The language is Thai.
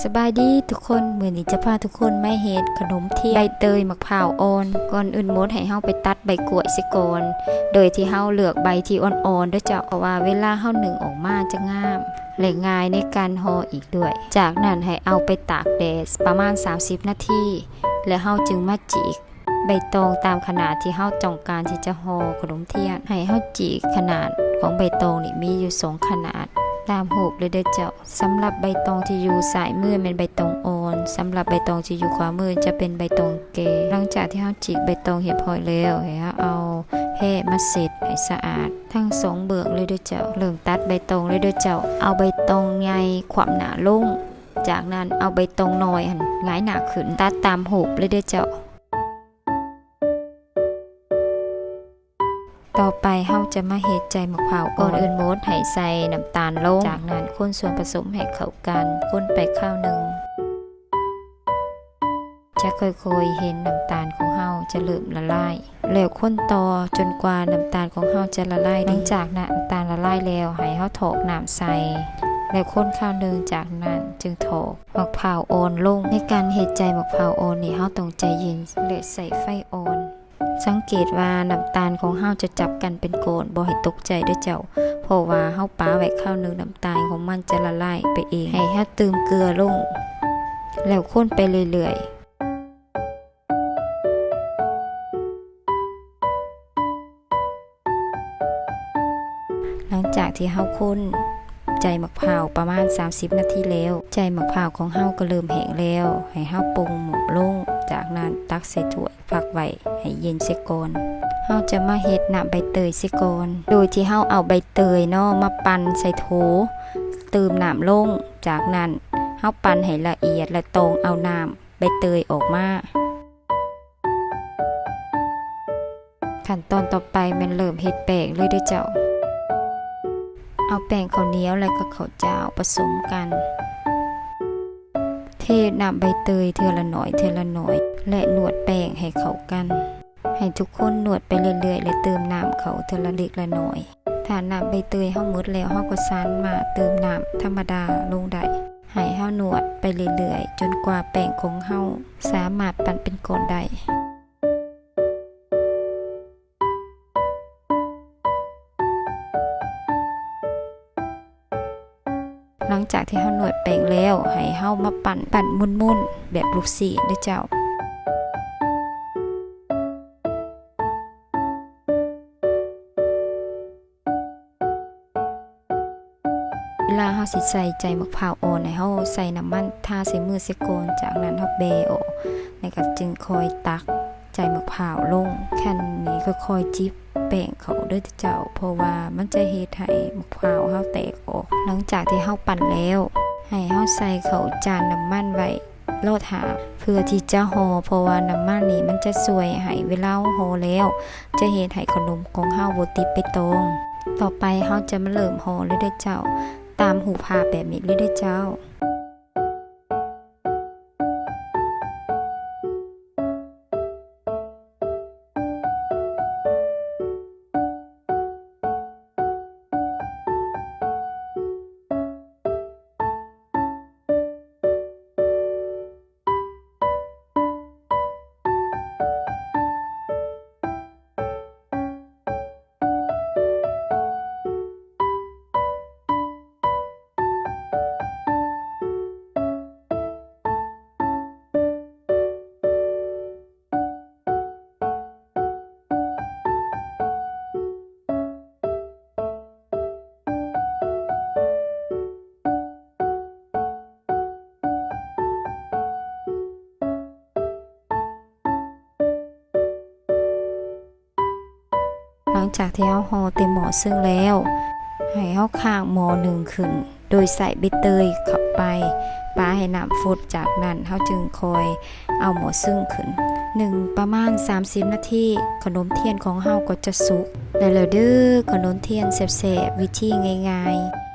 สบายดีทุกคนเหมือนี้จะพาทุกคนมาเฮ็ดขนมเทียนใบเตยมะพร้าวอ่อนก่อนอื่นมดให้เฮาไปตัดใบกล้วยสิก่อนโดยที่เฮาเลือกใบที่อ่อนๆด้อเจ้าเพราะว่าเวลาเฮานึ่งออกมาจะงามและง่ายในการห่ออีกด้วย จากนั้นให้เอาไปตากแดดประมาณ 30 นาทีแล้วเฮาจึงมาจีกใบตองตามขนาดที่เฮาต้องการที่จะห่อขนมเทียนให้เฮาจีกขนาดของใบตองนี่มีอยู่สองขนาด ตามหูปเลยเด้อเจ้าสำหรับใบตองที่อยู่สายมือเป็นใบตองอ่อนสำหรับใบตองที่อยู่ขวามือจะเป็นใบตองเกหลังจากที่เฮาจีกใบตองเรียบร้อยแล้วให้เฮาเอาแห่มาเสร็จให้สะอาด ทั้งสองเบือกเลยเด้อเจ้าเริ่มตัดใบตองเลยเด้อเจ้าเอาใบตองใหญ่ขวามหนาลงจากนั้นเอาใบตองน้อยหันหงายหนาขึ้นตัดตามหูปเลยเด้อเจ้า ต่อไปเฮาจะมาเฮ็ดใจมะพร้าวก่อนอื่นโมดให้ใส่น้ำตาลลง จากนั้นคนส่วนผสมให้เข้ากันคนไปข้าวหนึ่งจะค่อยๆเห็นน้ำตาลของเฮาจะเริ่มละลาย แล้วคนต่อจนกว่าน้ำตาลของเฮาจะละลายหลังจากน้ำตาลละลายแล้วให้เฮาถอกน้ำใส่แล้วคนข้าวหนึ่งจากนั้นจึงถอกมะพร้าวอ่อนลงในการเฮ็ดใจมะพร้าวอ่อนนี่เฮาต้องใจเย็นและใส่ไฟอ่อน สังเกตว่าน้ำตาลของเฮาจะจับกันเป็นโกนบ่ให้ตกใจเด้อเจ้า เพราะว่าเฮาป้าไว้ข้าวนึงน้ำตาลของมันจะละลายไปเอง ให้เฮาเติมเกลือลง แล้วคนไปเรื่อยๆหลังจากที่เฮาคน ใจหมะพร้าประมาณ 30 นาทีแล้ว ใจหมะพร้าของเฮาก็เริ่มแห้งแล้ว ให้เฮาปรุงหมกลงจากนั้นตักใส่ถ้วยพักไว้ให้เย็นเสียก่อนเฮาจะมาเฮ็ดน้ำใบเตยเสิก่อนโดยที่เฮาเอาใบเตยเนาะมาปั่นใส่โถเติมน้ำลง จากนั้นเฮาปั่นให้ละเอียดและตรงเอาน้ำใบเตยออกมาขั้นตอนต่อไปมันเริ่มเฮ็ดแป้งเลยด้อเจ้า เอาแป้งข้าวเหนียวและก็ข้าวเจ้าผสมกัน เทน้ำใบเตยเทือละหน่อยเทือละหน่อย และนวดแป้งให้เข้ากัน ให้ทุกคนนวดไปเรื่อยๆ และเติมน้ำเขาเทือละเล็กละหน้อย ถ้าน้ำใบเตยเฮาหมดแล้วเฮาก็ซันมาเติมน้ำธรรมดาลงได้ให้เฮานวดไปเรื่อยๆ จนกว่าแป้งของเฮาสามารถปั่นเป็นก้อนได้ หลังจากที่เฮาหนวดแป้งแล้ว ให้เฮามาปั่นปั่นมุนๆ แบบลูกศิษย์เด้เจ้าเวลาเฮาสิใส่ใจมะพร้าวอ่อนให้เฮาใส่น้ำมันทาใส่มือเสียก่อนจากนั้นเฮาเบออกแล้วก็จึงคอยตักใจมะพร้าวลงแค่นี้ก็คอยจิบ แป้งเขาเด้อเจ้า เพราะว่ามันจะเฮ็ดให้มะพร้าวเฮาแตกออก หลังจากที่เฮาปั่นแล้ว ให้เฮาใส่เขาจานน้ำมันไว้โลดหาเพื่อที่จะห่อเพราะว่าน้ำมันนี่มันจะสวยให้เวลาห่อแล้ว จะเฮ็ดให้ขนมของเฮาบ่ติดไปตรง ต่อไปเฮาจะมาเริ่มห่อเลยเด้อเจ้า ตามหูภาพแบบนี้เลยเด้อเจ้า งจากที่เฮาห่อเต็มหม้อซึ่งแล้ว ให้เฮาข้างหม้อหนึ่งขึ้น โดยใส่ใบเตยเข้าไปปาให้น้ำฟดจากนั้นเฮาจึงคอยเอาหม้อซึ่งขึ้นหนึ่งประมาณ 30 นาทีขนมเทียนของเฮาก็จะสุกได้แล้วเด้อขนมเทียนแซ่บๆวิธีง่ายๆ